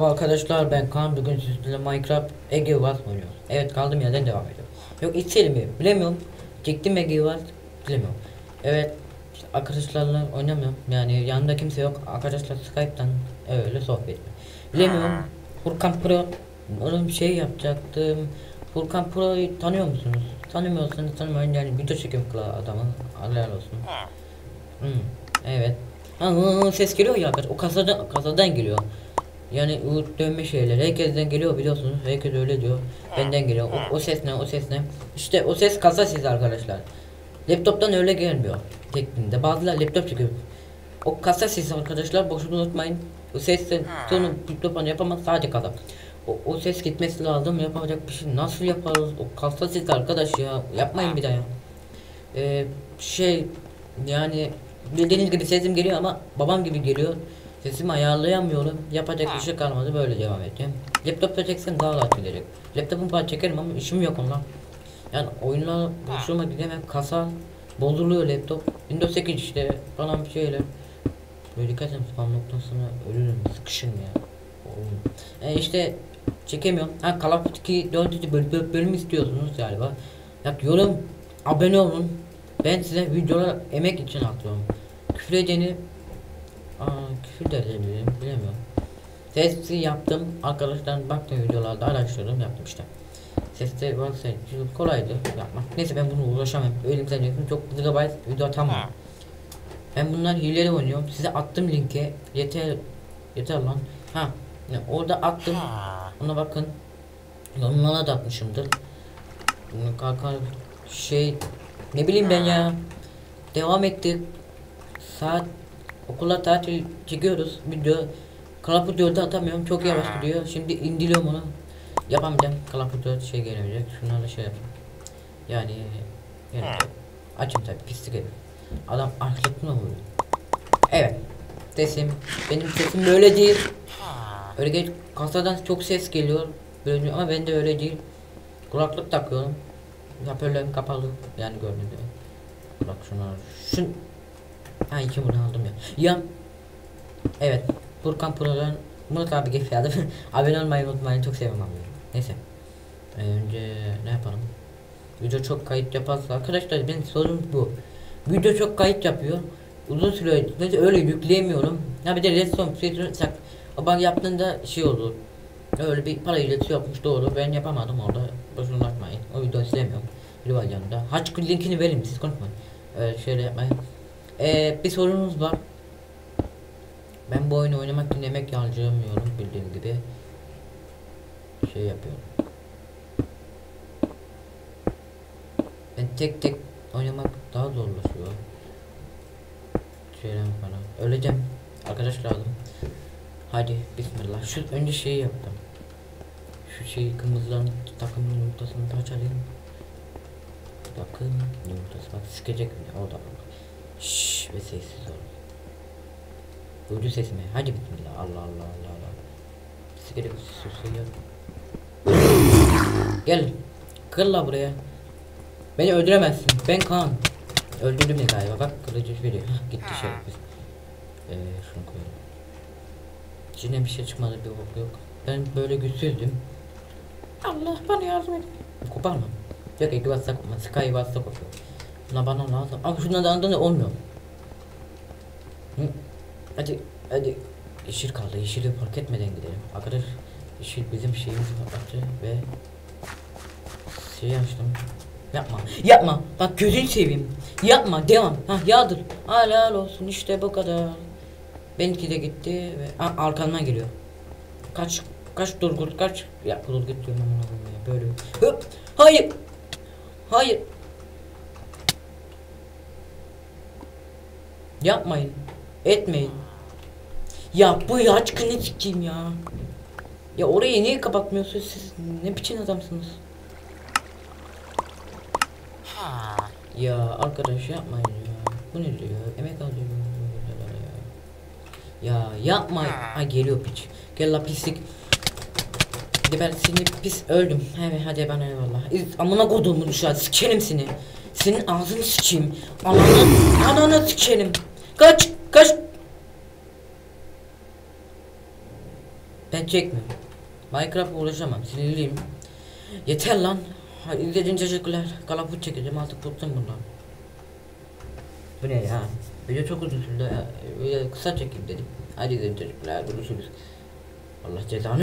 Merhaba Arkadaşlar ben Kaan bugün sizlerle Minecraft Ege Wars oynuyoruz. Evet kaldığım yerden devam ediyorum. Yok içelim mi bilemiyorum. Çektim Ege Wars bilemiyorum. Evet işte arkadaşlarla oynamıyorum. Yani yanında kimse yok. Arkadaşlar Skype'tan öyle sohbet ediyor. Bilemiyorum. Furkan Pro onun bir şey yapacaktım. Furkan Pro'yu tanıyor musunuz? Tanımıyorsanız tanımayın yani video çekim kıla adamı. Allah olsun. Hmm, evet. Ha, ses geliyor ya o kasadan kasadan geliyor. Yani o dönme şeyler herkesten geliyor biliyorsunuz. Herkes öyle diyor. Benden geliyor. O, o ses ne? O ses ne? İşte o ses kasa sesi arkadaşlar. Laptoptan öyle gelmiyor. Tekniğinde. Bazılar laptop çekiyor. O kasa sesi arkadaşlar boşuna unutmayın. O sesten tonu mikrofon yapamaz sadece kasa. O, o ses gitmesi lazım yapacak bir şey nasıl yaparız o kasa sesi arkadaş ya yapmayın bir daha ya. Ee, şey yani bildiğiniz gibi sesim geliyor ama babam gibi geliyor. Sesimi ayarlayamıyorum. Yapacak bir şey kalmadı böyle devam edeceğim. Laptopta çeksem daha rahat gidecek. Laptopum falan çekerim ama işim yok ondan. Yani oyunlar hoşuma gidemem. Kasa bozuluyor laptop. Windows 8 işte falan bir şeyler. Böyle dikkat edin spam noktasına ölürüm sıkışırım ya. Oğlum. E işte çekemiyorum. Ha Call of Duty 4. böl böl bölüm istiyorsunuz galiba. Ya yorum abone olun. Ben size videolar emek için atıyorum. Küfür edeni Aa, küfür de edebilirim bilemiyorum. Sesi yaptım arkadaşlar baktım videolarda araştırdım yaptım işte. Seste varsa kolaydı yapmak. Neyse ben bunu uğraşamam. Öyle zannediyorum çok gigabyte video atamam. Ben bunlar hileli oynuyorum. Size attım linki. Yeter yeter lan. Ha. Ne, orada attım. Ona bakın. Onlara da atmışımdır. Bunu Kalkar şey ne bileyim ben ya. Devam ettik. Saat okula tatil çekiyoruz. Video Kalaput 4'e atamıyorum. Çok yavaş gidiyor. Şimdi indiriyorum onu. Yapamayacağım. Kalaput 4 şey gelemeyecek. Şunlarla şey yapayım. Yani yani açım tabi pislik herif. Adam açlıklı mı vuruyor? Evet. Sesim. Benim sesim böyle değil. Öyle geç kasadan çok ses geliyor. Böyle ama ben de öyle değil. Kulaklık takıyorum. Hoparlörüm kapalı. Yani görünüyor. Bak şuna. Şun Ha iki bunu aldım ya. Ya Evet. Furkan Pro'dan Murat abi gefyadım. Abone olmayı unutmayın. Çok sevmem abi. Neyse. Ee, önce ne yapalım? Video çok kayıt yaparsa arkadaşlar benim sorun bu. Video çok kayıt yapıyor. Uzun süre öyle yükleyemiyorum. Ya bir de redstone o bak yaptığında şey olur. Öyle bir para ileti yapmış doğru. Ben yapamadım orada. Boşuna bakmayın. O videoyu silemiyorum. Video var yanında. Haç linkini vereyim siz konuşmayın. Öyle şöyle yapmayın. Ee, bir sorunuz var. Ben bu oyunu oynamak için emek harcayamıyorum bildiğim gibi. Şey yapıyorum. Ben tek tek oynamak daha zorlaşıyor. Şeyden falan. Öleceğim. Arkadaş lazım. Hadi bismillah. Şu önce şeyi yaptım. Şu şeyi kırmızıların takımın yumurtasını da açayım. Takım yumurtası bak sıkacak mı? O da bak. Şşş ve sessiz ol. Duydu sesimi. Hadi bismillah. Allah Allah Allah Allah. Sigara susuyor. Gel. Kır la buraya. Beni öldüremezsin. Ben Kaan. Öldürdüm ya galiba. Bak kılıcı veriyor. Hah, gitti şey. Ee, şunu koyalım. İçine bir şey çıkmadı bir bok yok. Ben böyle güçsüzdüm. Allah bana yardım et. Koparma. Yok iki bassa kopma. Sky bassa kopuyor. Buna bana lazım. Ama şunlardan da olmuyor. Hı? Hadi hadi. Yeşil kaldı. Yeşili fark etmeden gidelim. Arkadaş yeşil bizim şeyimizi kapattı ve şey açtım. Yapma. Yapma. Bak gözünü seveyim. Yapma. Devam. Ha yağdır. Helal olsun. işte bu kadar. Benimki de gitti ve ha, arkandan geliyor. Kaç kaç Durgut kaç. Ya Durgut diyorum böyle. Hop. Hayır. Hayır. Yapmayın. Etmeyin. Ya bu ya aşkını sikeyim ya. Ya orayı niye kapatmıyorsunuz siz? Ne biçim adamsınız? Ya arkadaş yapmayın ya. Bu ne diyor? Emek alıyorum. Ya yapma. Ha geliyor piç. Gel la pislik. Hadi ben seni pis öldüm. Evet hadi bana eyvallah. İz, amına koduğumu dışarı sikerim seni. Senin ağzını sikeyim. Ananı, ananı sikerim. Kaç, kaç. Ben Ben çekmiyorum. Minecraft'a uğraşamam. Sinirliyim. Yeter lan. Ha, İzlediğin teşekkürler. Kalaput çekeceğim artık bıktım bundan. Bu ne ya? Video çok uzun sürdü. Böyle kısa çekeyim dedim. Hadi izlediğin teşekkürler. Görüşürüz. Allah cezanı